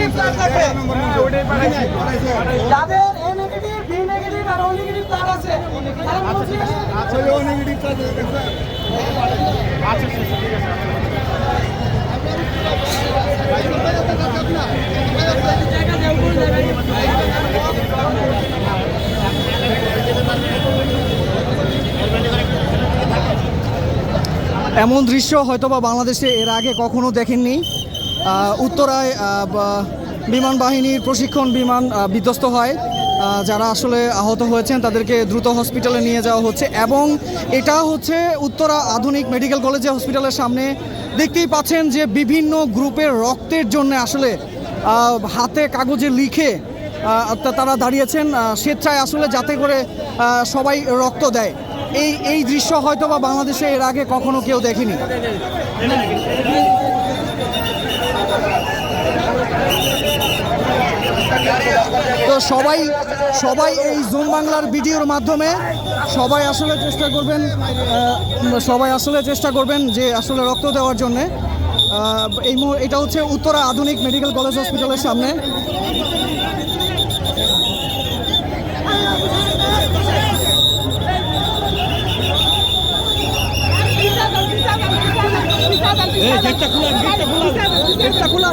Negative blood লাগবে যাদের A negative B negative আর ও নেগেটিভ ব্লাড আছে তারা বলছি এমন দৃশ্য হয়তোবা বাংলাদেশে এর আগে কখনো দেখেননি। উত্তরায় বিমান বাহিনীর প্রশিক্ষণ বিমান বিধ্বস্ত হয়। যারা আসলে আহত হয়েছেন, তাদেরকে দ্রুত হসপিটালে নিয়ে যাওয়া হচ্ছে এবং এটা হচ্ছে উত্তরা আধুনিক মেডিকেল কলেজে হসপিটালের সামনে। দেখতেই পাচ্ছেন যে বিভিন্ন গ্রুপের রক্তের জন্য আসলে হাতে কাগজে লিখে তারা দাঁড়িয়েছেন স্বেচ্ছায় আসলে যাতে করে সবাই রক্ত দেয়। এই এই দৃশ্য হয়তো বা বাংলাদেশে এর আগে কখনো কেউ দেখেনি। তো সবাই সবাই এই জোন বাংলার ভিডিওর মাধ্যমে সবাই আসলে চেষ্টা করবেন সবাই আসলে চেষ্টা করবেন যে আসলে রক্ত দেওয়ার জন্যে। এই এটা হচ্ছে উত্তরা আধুনিক মেডিকেল কলেজ হসপিটালের সামনে। গেটটা খোলা গেটটা খোলা গেটটা খোলা